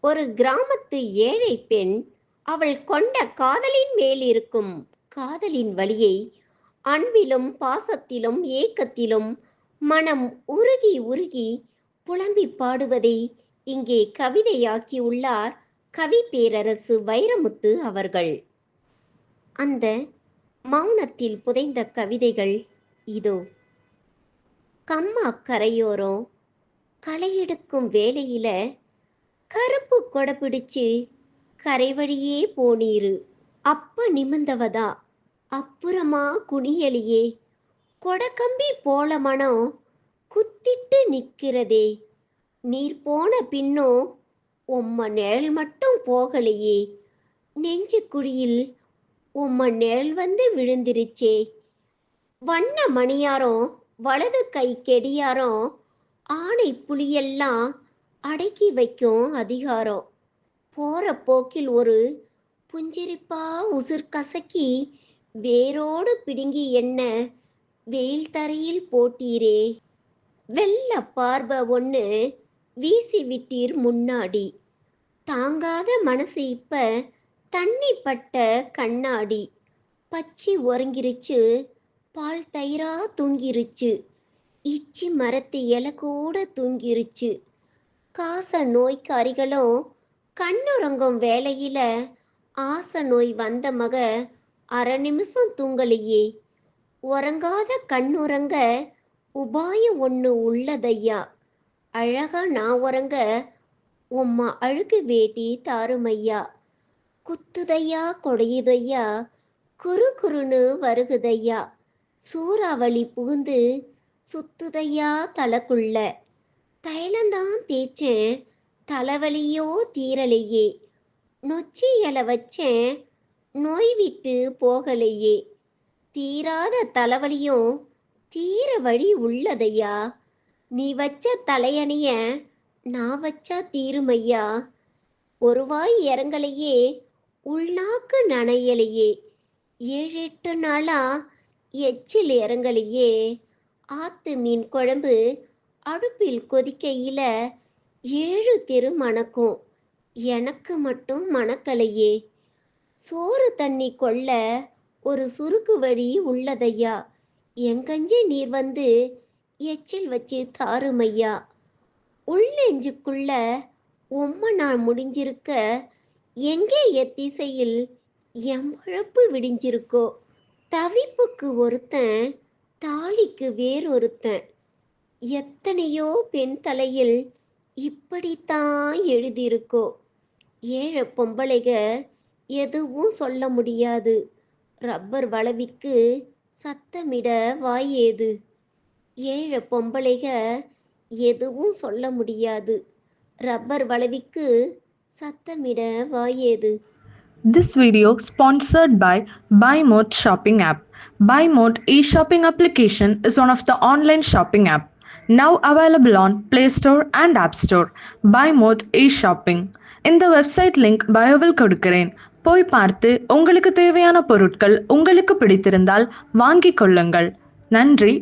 ஒரு கிராமத்து ஏழை பெண் அவள் கொண்ட காதலின் மேல் இருக்கும் காதலின் வழியை அன்பிலும் பாசத்திலும் ஏக்கத்திலும் மனம் உருகி உருகி புலம்பி பாடுவதை இங்கே கவிதையாக்கியுள்ளார் கவி பேரரசு வைரமுத்து அவர்கள். அந்த மௌனத்தில் புதைந்த கவிதைகள் இதோ. கம்மா கரையோரம் களையெடுக்கும் வேலையில கருப்பு கொடை பிடிச்சு கரை வழியே போனீரு. அப்ப நிமிந்தவதா அப்புறமா குனியலியே. கொடக்கம்பி போல மனம் குத்திட்டு நிக்கிறதே நீர் போன பின்னோ உம்ம நிழல் மட்டும் போகலையே. நெஞ்சு குழியில் உம்ம நிழல் வந்து விழுந்திருச்சே. வண்ண மணியாரம் வலது கை கெடியாரம் ஆணை புலியெல்லாம் அடக்கி வைக்கும் அதிகாரம். போற போக்கில் ஒரு புஞ்சிரிப்பா உசிர் கசக்கி வேரோடு பிடுங்கி என்ன வெயில் தரையில் போட்டீரே? வெள்ள பார்வை ஒன்று வீசி விட்டீர் முன்னாடி. தாங்காத மனசு இப்ப தண்ணி பட்ட கண்ணாடி. பச்சி ஒருங்கிருச்சு பால் தயிரா தூங்கிருச்சு. இச்சி மரத்து இலை கூட தூங்கிருச்சு. காச நோய்க்காரிகளும் கண்ணுறங்கும் வேளையில ஆச நோய் வந்த மக அரை நிமிஷம் தூங்கலையே. உறங்காத கண்ணுறங்க உபாயம் ஒன்று உள்ளதையா? அழகா நான் உறங்க உம்மா அழுகு வேட்டி தாருமையா? குத்துதையா கொடையுதையா? குறு குறுன்னு வருகுதையா? சூறாவளி புகுந்து சுத்துதையா தலைக்குள்ள தைலந்தான் தேய்ச்சேன் தலைவலியோ தீரலையே. நொச்சி இலை வச்சேன் நோய் விட்டு போகலையே. தீராத தலைவலியும் தீர வழி உள்ளதையா? நீ வச்ச தலையணிய நான் வச்சா தீருமையா? ஒரு வாய் இறங்கலையே உள்நாக்கு நனையலையே. ஏழு எட்டு நாளா எச்சில் இறங்கலையே. ஆத்து மீன் குழம்பு அடுப்பில் கொதிக்கையில ஏழு தெரு மணக்கும் எனக்கு மட்டும் மணக்கலையே. சோறு தண்ணி கொள்ள ஒரு சுருக்கு வழி உள்ளதையா? எங்கஞ்சி நீர் வந்து எச்சில் வச்சு தாருமையா? உள்ளெஞ்சுக்குள்ள உம்ம நான் முடிஞ்சிருக்க எங்கே எத்திசையில் எம்பழப்பு விடிஞ்சிருக்கோ? தவிப்புக்கு ஒருத்தன் தாலிக்கு வேறொருத்தன். எத்தனையோ பெண் தலையில் இப்படித்தான் எழுதியிருக்கோ? ஏழை பொம்பளைக எதுவும் சொல்ல முடியாது. ரப்பர் வளவிக்கு சத்தமிட வாய் ஏது ஏழை பொம்பளைக எதுவும் சொல்ல முடியாது. ரப்பர் வளவிக்கு சத்தமிட வாய் ஏது sponsored by BuyMode shopping app by BuyMode e-shopping application is one of the online shopping app. Now available on Play Store and App Store. BuyMode e-shopping. இந்த வெப்சைட் லிங்க் பயோவில் கொடுக்கிறேன் போய் பார்த்து உங்களுக்கு தேவையான பொருட்கள் உங்களுக்கு பிடித்திருந்தால் வாங்கிக் கொள்ளுங்கள் நன்றி